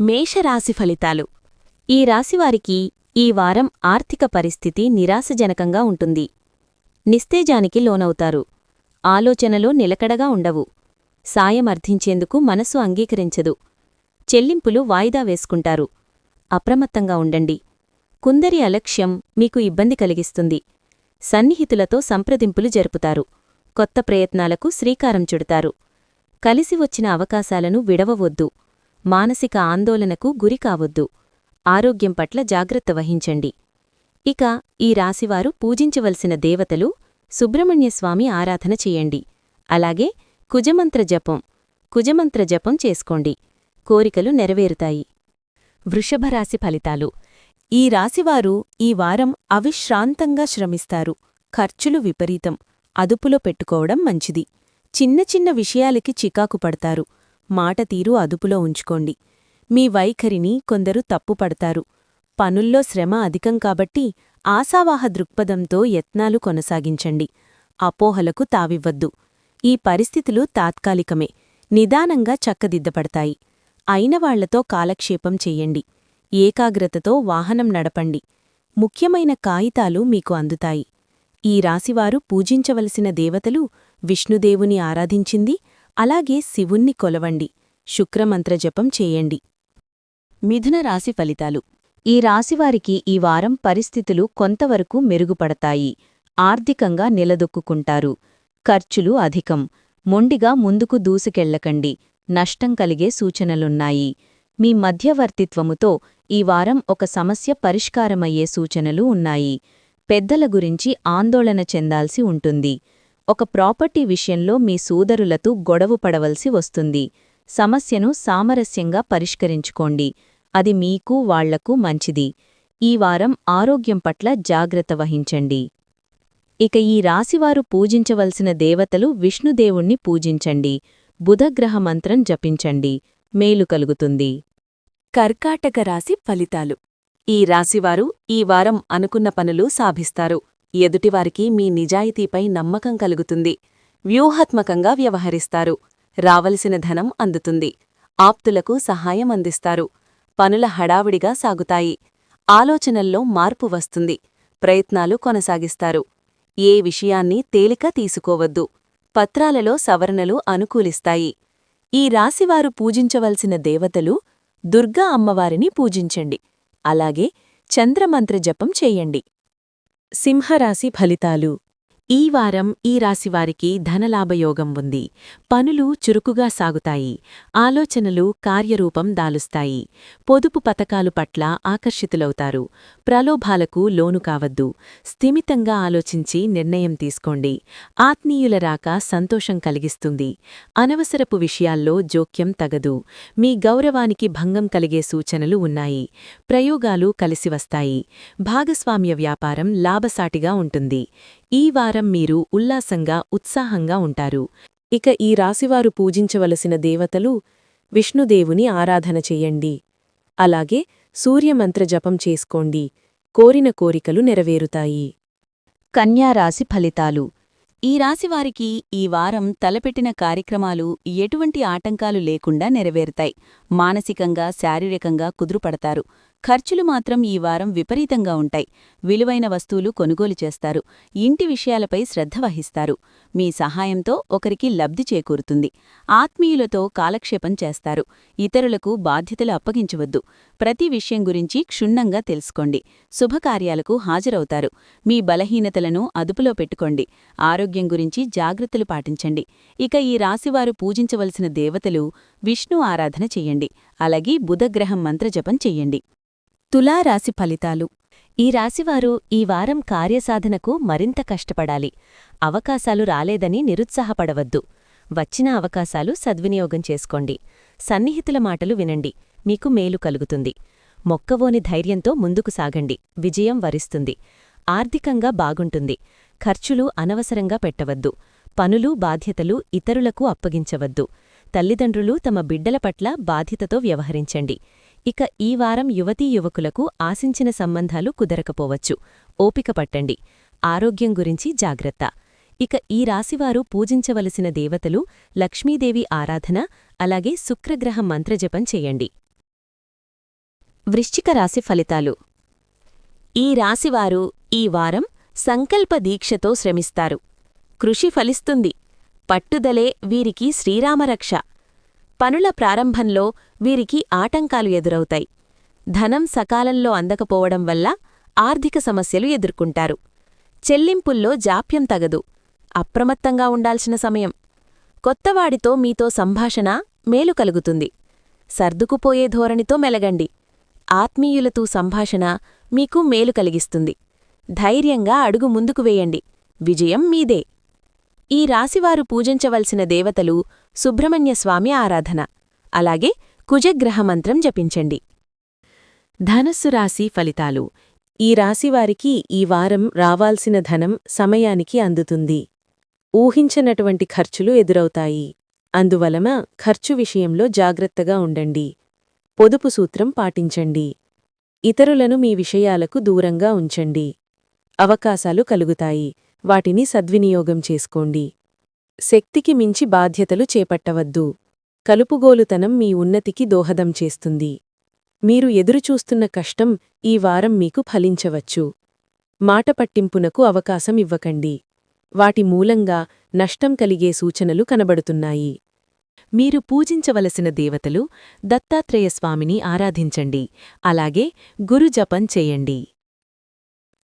మేషరాశి ఫలితాలు. ఈ రాశివారికి ఈ వారం ఆర్థిక పరిస్థితి నిరాశజనకంగా ఉంటుంది. నిస్తేజానికి లోనవుతారు. ఆలోచనలో నిలకడగా ఉండవు. సాయం అర్థించేందుకు మనసు అంగీకరించదు. చెల్లింపులు వాయిదా వేసుకుంటారు. అప్రమత్తంగా ఉండండి. కుందరి అలక్ష్యం మీకు ఇబ్బంది కలిగిస్తుంది. సన్నిహితులతో సంప్రదింపులు జరుపుతారు. కొత్త ప్రయత్నాలకు శ్రీకారం చుడతారు. కలిసి వచ్చిన అవకాశాలను విడవవద్దు. మానసిక ఆందోళనకు గురికావొద్దు ఆరోగ్యం పట్ల జాగ్రత్త వహించండి. ఇక ఈ రాశివారు పూజించవలసిన దేవతలు సుబ్రహ్మణ్యస్వామి ఆరాధన చెయ్యండి అలాగే కుజమంత్ర జపం కుజమంత్ర జపం చేసుకోండి. కోరికలు నెరవేరుతాయి. వృషభరాశి ఫలితాలు. ఈ రాశివారు ఈ వారం అవిశ్రాంతంగా శ్రమిస్తారు. ఖర్చులు విపరీతం. అదుపులో పెట్టుకోవడం మంచిది. చిన్న చిన్న విషయాలకి చికాకు పడతారు. మాట తీరు అదుపులో ఉంచుకోండి. మీ వైఖరిని కొందరు తప్పుపడతారు. పనుల్లో శ్రమ అధికం కాబట్టి ఆశావాహ దృక్పథంతో యత్నాలు కొనసాగించండి. అపోహలకు తావివ్వద్దు. ఈ పరిస్థితులు తాత్కాలికమే. నిదానంగా చక్కదిద్దపడతాయి. అయినవాళ్ళతో కాలక్షేపం చెయ్యండి ఏకాగ్రతతో వాహనం నడపండి. ముఖ్యమైన కాగితాలు మీకు అందుతాయి. ఈ రాశివారు పూజించవలసిన దేవతలు విష్ణుదేవుని ఆరాధించింది అలాగే శివుణ్ణి కొలవండి. శుక్రమంత్రజపం చేయండి. మిథున రాశి ఫలితాలు. ఈ రాశివారికి ఈ వారం పరిస్థితులు కొంతవరకు మెరుగుపడతాయి. ఆర్థికంగా నిలదొక్కుంటారు ఖర్చులు అధికం. మొండిగా ముందుకు దూసుకెళ్ళకండి నష్టం కలిగే సూచనలున్నాయి. మీ మధ్యవర్తిత్వముతో ఈ వారం ఒక సమస్య పరిష్కారమయ్యే సూచనలు ఉన్నాయి. పెద్దల గురించి ఆందోళన చెందాల్సి ఉంటుంది. ఒక ప్రాపర్టీ విషయంలో మీ సోదరులతో గొడవ పడవలసి వస్తుంది. సమస్యను సామరస్యంగా పరిష్కరించుకోండి. అది మీకు వాళ్ళకు మంచిది. ఈ వారం ఆరోగ్యం పట్ల జాగ్రత్త వహించండి. ఇక ఈ రాశివారు పూజించవలసిన దేవతలు విష్ణుదేవుణ్ణి పూజించండి. బుధగ్రహ మంత్రం జపించండి. మేలు కలుగుతుంది. కర్కాటక రాశి ఫలితాలు. ఈ రాశివారు ఈ వారం అనుకున్న పనులు సాభిస్తారు ఎదుటివారికి మీ నిజాయితీపై నమ్మకం కలుగుతుంది. వ్యూహాత్మకంగా వ్యవహరిస్తారు. రావలసిన ధనం అందుతుంది. ఆప్తులకు సహాయం అందిస్తారు. పనుల హడావిడిగా సాగుతాయి. ఆలోచనల్లో మార్పు వస్తుంది. ప్రయత్నాలు కొనసాగిస్తారు. ఏ విషయాన్ని తేలిక తీసుకోవద్దు. పత్రాలలో సవరణలు అనుకూలిస్తాయి. ఈ రాశివారు పూజించవలసిన దేవతలు దుర్గా అమ్మవారిని పూజించండి. అలాగే చంద్రమంత్ర జపం చేయండి. సింహరాశి ఫలితాలు. ఈ వారం ఈ రాశివారికి ధనలాభయోగం ఉంది. పనులు చురుకుగా సాగుతాయి. ఆలోచనలు కార్యరూపం దాలుస్తాయి. పొదుపు పథకాలు పట్ల ఆకర్షితులవుతారు. ప్రలోభాలకు లోను కావద్దు. స్థిమితంగా ఆలోచించి నిర్ణయం తీసుకోండి. ఆత్మీయుల రాక సంతోషం కలిగిస్తుంది. అనవసరపు విషయాల్లో జోక్యం తగదు. మీ గౌరవానికి భంగం కలిగే సూచనలు ఉన్నాయి. ప్రయోగాలు కలిసివస్తాయి భాగస్వామ్య వ్యాపారం లాభసాటిగా ఉంటుంది. ఈ వారం మీరు ఉల్లాసంగా ఉత్సాహంగా ఉంటారు. ఇక ఈ రాశివారు పూజించవలసిన దేవతలు విష్ణుదేవుని ఆరాధన చెయ్యండి అలాగే సూర్యమంత్ర జపం చేసుకోండి. కోరిన కోరికలు నెరవేరుతాయి. కన్యారాశి ఫలితాలు. ఈ రాశివారికి ఈ వారం తలపెట్టిన కార్యక్రమాలు ఎటువంటి ఆటంకాలు లేకుండా నెరవేరుతాయి. మానసికంగా శారీరకంగా కుదురుపడతారు. ఖర్చులు మాత్రం ఈ వారం విపరీతంగా ఉంటాయి. విలువైన వస్తువులు కొనుగోలు చేస్తారు. ఇంటి విషయాలపై శ్రద్ధ వహిస్తారు. మీ సహాయంతో ఒకరికి లబ్ధి చేకూరుతుంది. ఆత్మీయులతో కాలక్షేపం చేస్తారు. ఇతరులకు బాధ్యతలు అప్పగించవద్దు. ప్రతి విషయం గురించి క్షుణ్ణంగా తెలుసుకోండి. శుభకార్యాలకు హాజరవుతారు. మీ బలహీనతలను అదుపులో పెట్టుకోండి. ఆరోగ్యం గురించి జాగ్రత్తలు పాటించండి. ఇక ఈ రాశివారు పూజించవలసిన దేవతలు విష్ణు ఆరాధన చెయ్యండి అలాగే బుధగ్రహం మంత్రజపం చెయ్యండి తులారాశి ఫలితాలు. ఈ రాశివారు ఈ వారం కార్యసాధనకు మరింత కష్టపడాలి. అవకాశాలు రాలేదని నిరుత్సాహపడవద్దు. వచ్చిన అవకాశాలు సద్వినియోగం చేసుకోండి. సన్నిహితుల మాటలు వినండి. మీకు మేలు కలుగుతుంది. మొక్కవోని ధైర్యంతో ముందుకు సాగండి. విజయం వరిస్తుంది. ఆర్థికంగా బాగుంటుంది. ఖర్చులు అనవసరంగా పెట్టవద్దు. పనులు బాధ్యతలు ఇతరులకు అప్పగించవద్దు. తల్లిదండ్రులు తమ బిడ్డల పట్ల బాధ్యతతో వ్యవహరించండి. ఇక ఈ వారం యువతీ యువకులకు ఆశించిన సంబంధాలు కుదరకపోవచ్చు. ఓపిక పట్టండి. ఆరోగ్యం గురించి జాగ్రత్త. ఇక ఈ రాశివారు పూజించవలసిన దేవతలు లక్ష్మీదేవి ఆరాధన అలాగే శుక్రగ్రహ మంత్రజపం చెయ్యండి వృశ్చిక రాశి ఫలితాలు. ఈ రాశివారు ఈ వారం సంకల్ప దీక్షతో శ్రమిస్తారు. కృషి ఫలిస్తుంది. పట్టుదలే వీరికి శ్రీరామరక్ష. పనుల ప్రారంభంలో వీరికి ఆటంకాలు ఎదురవుతాయి. ధనం సకాలంలో అందకపోవడం వల్ల ఆర్థిక సమస్యలు ఎదుర్కొంటారు. చెల్లింపుల్లో జాప్యం తగదు. అప్రమత్తంగా ఉండాల్సిన సమయం. కొత్తవాడితో మీతో సంభాషణ మేలు కలుగుతుంది. సర్దుకుపోయే ధోరణితో మెలగండి. ఆత్మీయులతో సంభాషణ మీకు మేలు కలిగిస్తుంది. ధైర్యంగా అడుగు ముందుకు వేయండి. విజయం మీదే. ఈ రాశివారు పూజించవలసిన దేవతలు సుబ్రహ్మణ్యస్వామి ఆరాధన. అలాగే కుజగ్రహ మంత్రం జపించండి. ధనస్సు రాశి ఫలితాలు. ఈ రాశివారికి ఈ వారం రావాల్సిన ధనం సమయానికి అందుతుంది. ఊహించనటువంటి ఖర్చులు ఎదురవుతాయి. అందువలన ఖర్చు విషయంలో జాగ్రత్తగా ఉండండి. పొదుపు సూత్రం పాటించండి. ఇతరులను మీ విషయాలకు దూరంగా ఉంచండి. అవకాశాలు కలుగుతాయి. వాటిని సద్వినియోగం చేసుకోండి. శక్తికి మించి బాధ్యతలు చేపట్టవద్దు. కలుపుగోలుతనం మీ ఉన్నతికి దోహదం చేస్తుంది. మీరు ఎదురుచూస్తున్న కష్టం ఈ వారం మీకు ఫలించవచ్చు. మాట పట్టింపునకు అవకాశం ఇవ్వకండి. వాటి మూలంగా నష్టం కలిగే సూచనలు కనబడుతున్నాయి. మీరు పూజించవలసిన దేవతలు దత్తాత్రేయస్వామిని ఆరాధించండి. అలాగే గురుజపం చేయండి.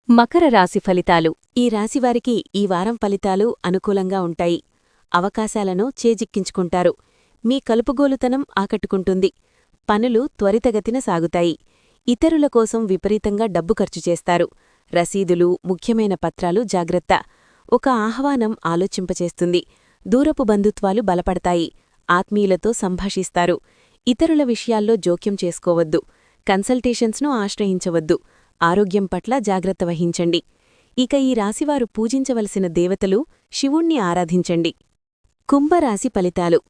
మకర రాశి ఫలితాలు. ఈ రాశివారికి ఈ వారం ఫలితాలు అనుకూలంగా ఉంటాయి. అవకాశాలను చేజిక్కించుకుంటారు. మీ కలుపుగోలుతనం ఆకట్టుకుంటుంది. పనులు త్వరితగతిన సాగుతాయి. ఇతరుల కోసం విపరీతంగా డబ్బు ఖర్చు చేస్తారు. రసీదులు ముఖ్యమైన పత్రాలు జాగ్రత్త. ఒక ఆహ్వానం ఆలోచింపచేస్తుంది. దూరపు బంధుత్వాలు బలపడతాయి. ఆత్మీయులతో సంభాషిస్తారు. ఇతరుల విషయాల్లో జోక్యం చేసుకోవద్దు. కన్సల్టేషన్స్ను ఆశ్రయించవద్దు. ఆరోగ్యం పట్ల జాగ్రత్త వహించండి. ఇక ఈ రాశివారు పూజించవలసిన దేవతలు శివుణ్ణి ఆరాధించండి. కుంభరాశి ఫలితాలు.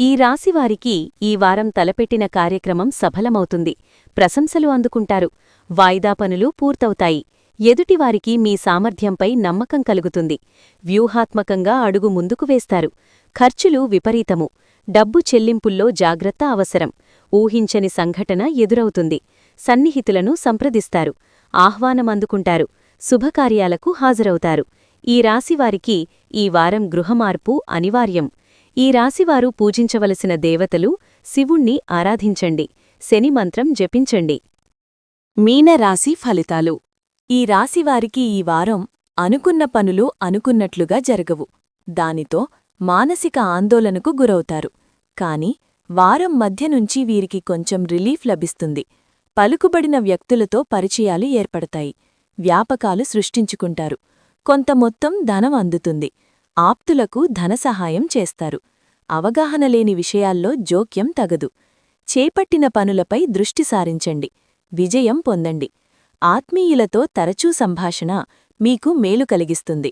ఈ రాశివారికి ఈ వారం తలపెట్టిన కార్యక్రమం సఫలమవుతుంది. ప్రశంసలు అందుకుంటారు. వాయిదా పనులు పూర్తవుతాయి. ఎదుటివారికి మీ సామర్థ్యంపై నమ్మకం కలుగుతుంది. వ్యూహాత్మకంగా అడుగు ముందుకు వేస్తారు. ఖర్చులు విపరీతము. డబ్బు చెల్లింపుల్లో జాగ్రత్త అవసరం. ఊహించని సంఘటన ఎదురవుతుంది. సన్నిహితులను సంప్రదిస్తారు. ఆహ్వానమందుకుంటారు. శుభకార్యాలకు హాజరవుతారు. ఈ రాశివారికి ఈ వారం గృహమార్పు అనివార్యం. ఈ రాశివారు పూజించవలసిన దేవతలు శివుణ్ణి ఆరాధించండి. శని మంత్రం జపించండి. మీనరాశి ఫలితాలు. ఈ రాశివారికి ఈ వారం అనుకున్న పనులు అనుకున్నట్లుగా జరగవు. దానితో మానసిక ఆందోళనకు గురవుతారు. కాని వారం మధ్య నుంచి వీరికి కొంచెం రిలీఫ్ లభిస్తుంది. పలుకుబడిన వ్యక్తులతో పరిచయాలు ఏర్పడతాయి. వ్యాపకాలు సృష్టించుకుంటారు. కొంత మొత్తం ధనం అందుతుంది. ఆప్తులకు ధనసహాయం చేస్తారు. అవగాహన లేని విషయాల్లో జోక్యం తగదు. చేపట్టిన పనులపై దృష్టి సారించండి. విజయం పొందండి. ఆత్మీయులతో తరచూ సంభాషణ మీకు మేలు కలిగిస్తుంది.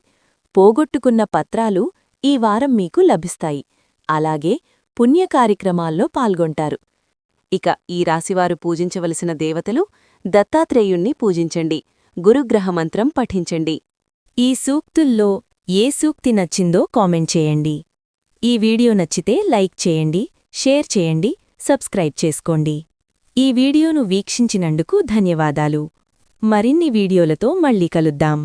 పోగొట్టుకున్న పత్రాలు ఈ వారం మీకు లభిస్తాయి. అలాగే పుణ్యకార్యక్రమాల్లో పాల్గొంటారు. ఇక ఈ రాశివారు పూజించవలసిన దేవతలు దత్తాత్రేయుణ్ణి పూజించండి గురుగ్రహమంత్రం పఠించండి. ఈ సూక్తుల్లో ఏ సూక్తి నచ్చిందో కామెంట్ చేయండి. ఈ వీడియో నచ్చితే లైక్ చేయండి షేర్ చేయండి సబ్స్క్రైబ్ చేసుకోండి. ఈ వీడియోను వీక్షించినందుకు ధన్యవాదాలు. మరిన్ని వీడియోలతో మళ్ళీ కలుద్దాం.